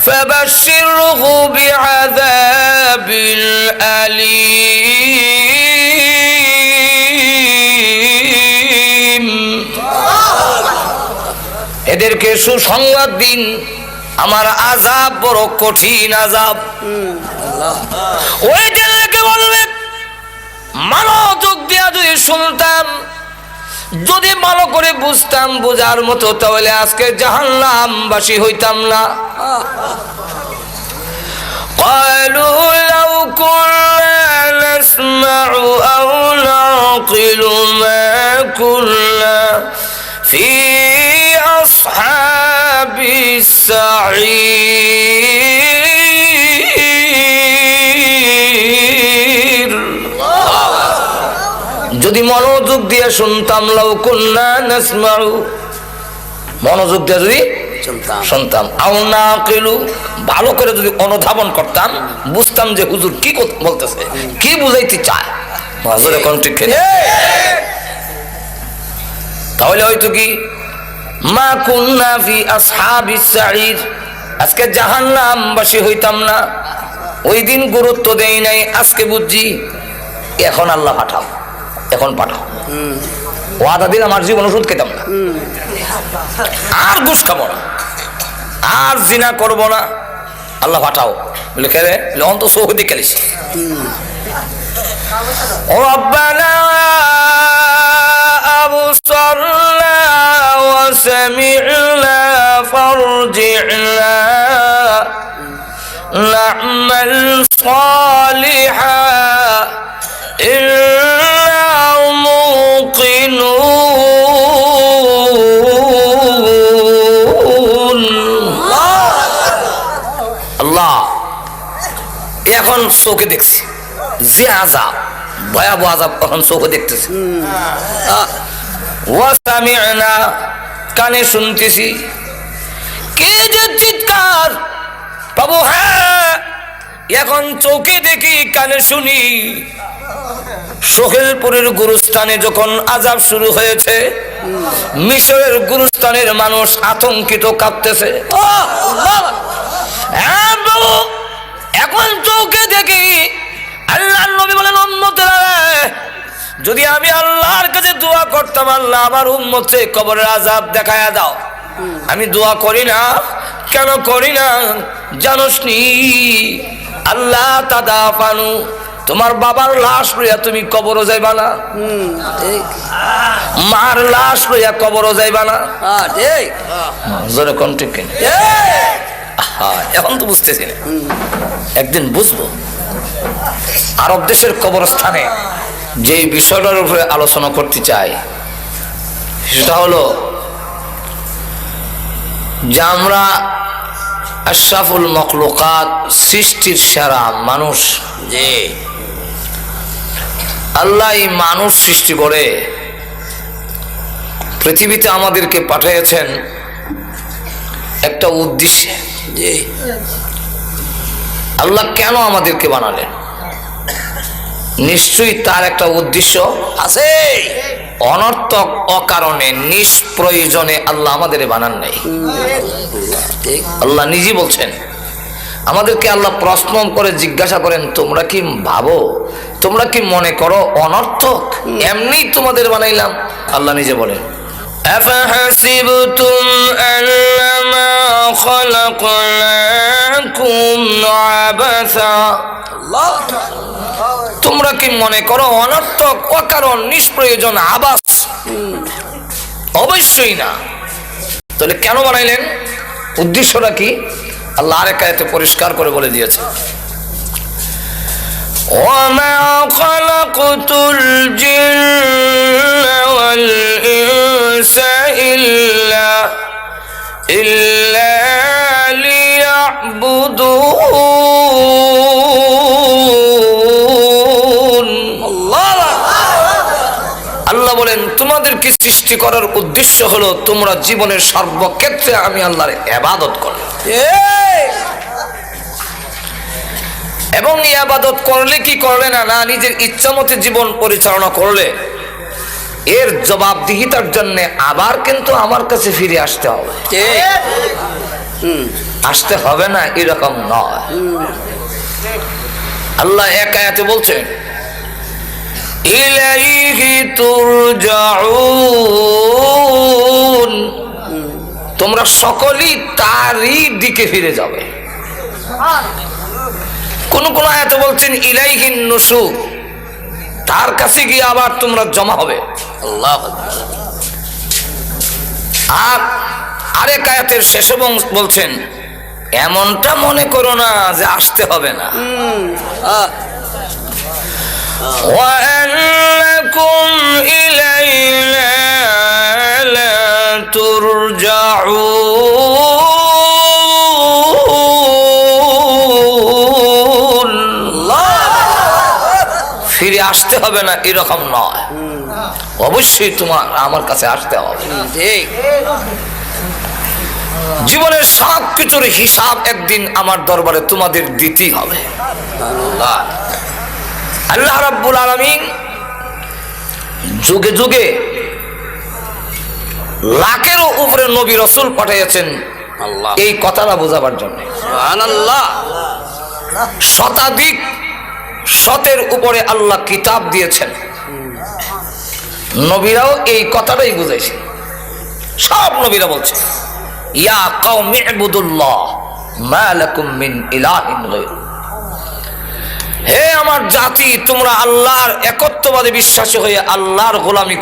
فبشره بعذاب أليم এদেরকে সুসংবাদ দিন আমার আজাব বড় কঠিন আজাব ওই দিনকে বলবে মনোযোগ দিয়া যদি শুনতাম যদি ভালো করে বুঝতাম বোঝার মতো তাহলে আজকে জাহান্নাম বাসী হইতাম না قالوا لو كنا نسمع أو نعقل ما كنا في أصحاب السعير যদি মনোযোগ দিয়ে শুনতাম লাউ কুন্না নাসমাউ। মনোযোগ দিয়ে যদি শুনতাম। আও না কেলু ভালো করে যদি অনুধাবন করতাম বুঝতাম যে হুজুর কি বলতেছে কি বুঝাইতে চায়। হুজুর এখন ঠিক? তাহলে হয়তো কি? মা কুন্না ফি আসহাবিস সাঈর আজকে জাহান্নাম বাসী হইতাম না। ওই দিন গুরুত্ব দেই নাই আজকে বুঝছি এখন আল্লাহ পাঠাও। এখন পাঠাও ওয়াদা দিন আমার জীবন ওষুধ খেতাম না আর ঘুষ খাবো না আর জিনা করব না আল্লাহ পাঠাও বলে কে রে বলে অন্ত সৌদি খেলিস ربنا أبصرنا وسمعنا فارجعنا نعمل صالحا চোখে দেখছি। যে আজাব, ভয়াবহ আজাব এখন চোখে দেখতেছি। ওয়াসামি'না কানে শুনতেছি। কে যে চিৎকার, বাবু হ্যাঁ এখন চোখে দেখি, কানে শুনি। সোহেলপুরের গুরুস্থানে যখন আজাব শুরু হয়েছে, মিশরের গুরুস্থানের মানুষ আতঙ্কিত কাঁপতেছে আল্লাহ আমার উম্মতে কবরের আজাব দেখায়া দাও। আমি দোয়া করি না কেন করি না? জানোস নি আল্লাহ তাদা ফানু তোমার বাবার লাশ লইয়া তুমি কবরও যাইবা না। মার লাশ লইয়া কবরও যাইবা না। কোন ঠিক এখন তো বুঝতেছি না। একদিন বুঝব আরব দেশের কবরস্থানে যে বিষয়টার উপরে আলোচনা করতে চাই সেটা হলো যে আমরা আশরাফুল মখলুকাত সৃষ্টির সেরা মানুষ যে আল্লাহ এই মানুষ সৃষ্টি করে পৃথিবীতে আমাদেরকে পাঠিয়েছেন একটা উদ্দেশ্যে যে আল্লাহ কেন আমাদেরকে বানালেন? নিশ্চয়ই তার একটা উদ্দেশ্য আছে অনর্থক অকারণে নিষ্প্রয়োজনে আল্লাহ আমাদের বানান নাই আল্লাহ নিজে বলছেন আমাদেরকে আল্লাহ প্রশ্ন করে জিজ্ঞাসা করেন তোমরা কি ভাবো তোমরা কি মনে করো অনর্থক এমনি তোমাদের বানাইলাম আল্লাহ নিজে বলেন أفحسبتم أنما خلقناكم عبثا তোমরা কি মনে করো অনর্থক অকারণ নিষ্প্রয়োজন আবাস অবশ্যই না তাহলে কেন বানাইলেন উদ্দেশ্যটা কি আল্লাহ আরেক আয়াতে পরিষ্কার করে বলে দিয়েছে وما خلقت الجن والإنس إلا إلا ليعبدون তোমাদেরকে সৃষ্টি করার উদ্দেশ্য হলো তোমরা জীবনের সর্বক্ষেত্রে আমি আল্লাহর এবাদত করো। এবং এই আবাদত করলে কি করলে না? না নিজের ইচ্ছা মতে জীবন পরিচালনা করলে। এর জবাবদিহিতার জন্য আবার কিন্তু আমার কাছে ফিরে আসতে হবে। আসতে হবে না এরকম নয়। আল্লাহ এক আয়াতে বলছেন ইলাইহি তুরজাউন। তোমরা সকলেই তারই দিকে ফিরে যাবে। কোন কোন আয়াতে বলছেন ইলাইহিন নুসু তার কাছে গিয়ে আবার তোমরা জমা হবে। আল্লাহ আর আরেক আয়াতের শেষে বলছেন, এমনটা মনে করো না যে আসতে হবে না। وأنكم إلينا لا ترجعون ফিরে আসতে হবে না এরকম নয় অবশ্যই তোমার আমার কাছে আসতে হবে ঠিক জীবনের সব কিছুর হিসাব একদিন আমার দরবারে তোমাদের দিতেই হবে আল্লাহ রাব্বুল আলামিন যুগে যুগে লাখেরও উপরে নবী রসুল পাঠিয়েছেন এই কথাটা বোঝাবার জন্য। আল্লাহ শতাধিক শতের উপরে আল্লাহ কিতাব দিয়েছেন। নবীরাও এই কথাটাই বুঝাইছে সব নবীরা বলছে ইয়া কওমি ইবুদুল্লাহ মা লাকুম মিন ইলাহিন গায়রু হে আমার জাতি তোমরা আল্লাহর একত্ববাদে বিশ্বাসী হয়ে আল্লাহর গোলামি